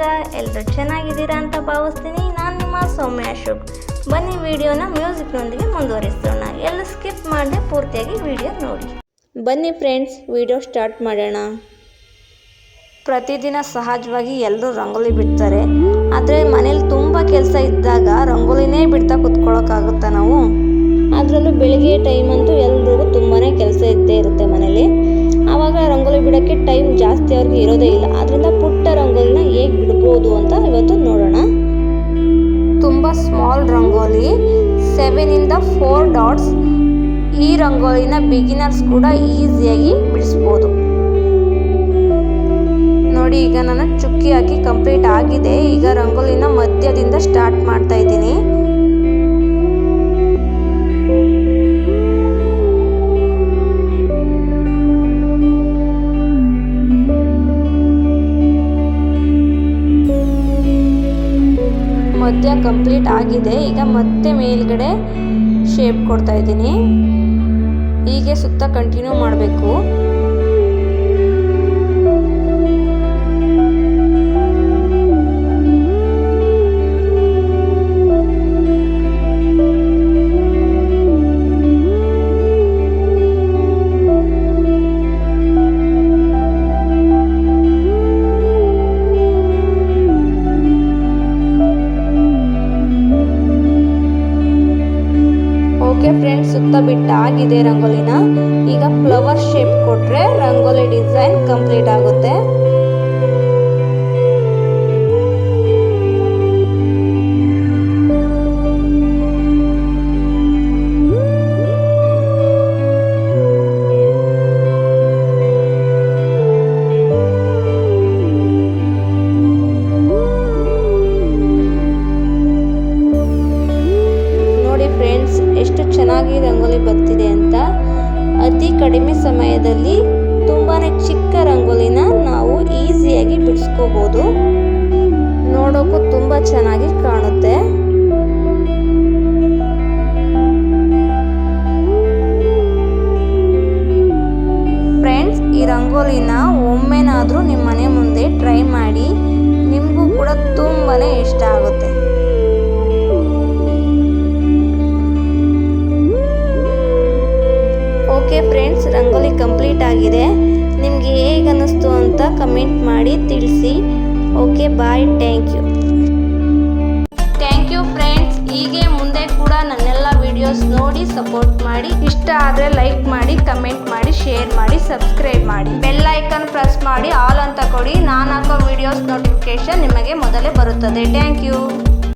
ಹೇಗಿದ್ದೀರಾ ಎಲ್ಲರೂ ಚೆನ್ನಾಗಿದ್ದೀರಾ ಅಂತ ಭಾವಿಸ್ತೀನಿ. ನಾನು ನಿಮ್ಮ ಸೌಮ್ಯ ಅಶೋಕ್. ಬನ್ನಿ ವಿಡಿಯೋನ ಮ್ಯೂಸಿಕ್ನೊಂದಿಗೆ ಮುಂದುವರಿಸೋಣ. ಎಲ್ಲ ಸ್ಕಿಪ್ ಮಾಡದೆ ಪೂರ್ತಿಯಾಗಿ ವಿಡಿಯೋ ನೋಡಿ. ಬನ್ನಿ ಫ್ರೆಂಡ್ಸ್, ವಿಡಿಯೋ ಸ್ಟಾರ್ಟ್ ಮಾಡೋಣ. ಪ್ರತಿದಿನ ಸಹಜವಾಗಿ ಎಲ್ಲರೂ ರಂಗೋಲಿ ಬಿಡ್ತಾರೆ. ಆದರೆ ಮನೇಲಿ ತುಂಬ ಕೆಲಸ ಇದ್ದಾಗ ರಂಗೋಲಿನೇ ಬಿಡ್ತಾ ಕುತ್ಕೊಳ್ಳೋಕ್ಕಾಗುತ್ತಾ ನಾವು? ಅದರಲ್ಲೂ ಬೆಳಿಗ್ಗೆ ಟೈಮ್ ಅಂತೂ ಎಲ್ರಿಗೂ ತುಂಬಾ ಕೆಲಸ ಇದ್ದೇ ಇರುತ್ತೆ ಮನೇಲಿ. ಆವಾಗ ಬಿಡೋಕ್ಕೆ ಟೈಮ್ ಜಾಸ್ತಿ ಅವ್ರಿಗೆ ಇರೋದೇ ಇಲ್ಲ. ಆದ್ರಿಂದ ಪುಟ್ಟ ರಂಗೋಲಿನ ಹೇಗೆ ಬಿಡ್ಬೋದು ಅಂತ ಇವತ್ತು ನೋಡೋಣ. ತುಂಬ ಸ್ಮಾಲ್ ರಂಗೋಲಿ ಸೆವೆನಿಂದ ಫೋರ್ ಡಾಟ್ಸ್ ಈ ರಂಗೋಲಿನ ಬಿಗಿನರ್ಸ್ ಕೂಡ ಈಸಿಯಾಗಿ ಬಿಡಿಸ್ಬೋದು. ನೋಡಿ, ಈಗ ನಾನು ಚುಕ್ಕಿ ಹಾಕಿ ಕಂಪ್ಲೀಟ್ ಆಗಿದೆ. ಈಗ ರಂಗೋಲಿನ ಮಧ್ಯದಿಂದ ಸ್ಟಾರ್ಟ್ ಮಾಡ್ತಾ ಇದ್ದೀನಿ. ಮಧ್ಯ ಕಂಪ್ಲೀಟ್ ಆಗಿದೆ. ಈಗ ಮತ್ತೆ ಮೇಲ್ಗಡೆ ಶೇಪ್ ಕೊಡ್ತಾ ಇದ್ದೀನಿ. ಹೀಗೆ ಸುತ್ತ ಕಂಟಿನ್ಯೂ ಮಾಡಬೇಕು. ಓಕೆ ಫ್ರೆಂಡ್ಸ್ ಸುತ್ತ ಬಿಟ್ಟ ಆಗಿದೆ ರಂಗೋಲಿನ. ಈಗ ಫ್ಲವರ್ ಶೇಪ್ ಕೊಟ್ಟರೆ ರಂಗೋಲಿ ಡಿಸೈನ್ ಕಂಪ್ಲೀಟ್ ಆಗುತ್ತೆ. ಎಷ್ಟು ಚೆನ್ನಾಗಿ ರಂಗೋಲಿ ಬರ್ತಿದೆ ಅಂತ ಅತಿ ಕಡಿಮೆ ಸಮಯದಲ್ಲಿ ತುಂಬಾ ಚಿಕ್ಕ ರಂಗೋಲಿನ ನಾವು ಈಸಿಯಾಗಿ ಬಿಡಿಸ್ಕೋಬೋದು. ನೋಡೋಕ್ಕೂ ತುಂಬ ಚೆನ್ನಾಗಿ ಕಾಣುತ್ತೆ. ಫ್ರೆಂಡ್ಸ್, ಈ ರಂಗೋಲಿನ ಒಮ್ಮೆನಾದರೂ ನಿಮ್ಮ ಮನೆ ಮುಂದೆ ಟ್ರೈ ಮಾಡಿ. ನಿಮಗೂ ಕೂಡ ತುಂಬಾ ಇಷ್ಟ ಆಗುತ್ತೆ. ರಂಗೋಲಿ ಕಂಪ್ಲೀಟ್ ಆಗಿದೆ. ನಿಮಗೆ ಹೇಗೆ ಅನ್ನಿಸ್ತು ಅಂತ ಕಮೆಂಟ್ ಮಾಡಿ ತಿಳಿಸಿ. Okay, bye, thank you. Thank you friends. ಹೀಗೆ ಮುಂದೆ ಕೂಡ ನನ್ನೆಲ್ಲ ವಿಡಿಯೋಸ್ ನೋಡಿ ಸಪೋರ್ಟ್ ಮಾಡಿ. ಇಷ್ಟ ಆದರೆ ಲೈಕ್ ಮಾಡಿ, ಕಮೆಂಟ್ ಮಾಡಿ, ಶೇರ್ ಮಾಡಿ, ಸಬ್ಸ್ಕ್ರೈಬ್ ಮಾಡಿ. ಬೆಲ್ ಐಕನ್ ಪ್ರೆಸ್ ಮಾಡಿ, ಆಲ್ ಅಂತ ಕೊಡಿ. ನಾನು ಹಾಕೋ ವಿಡಿಯೋಸ್ ನೋಟಿಫಿಕೇಶನ್ ನಿಮಗೆ ಮೊದಲೇ ಬರುತ್ತದೆ. Thank you.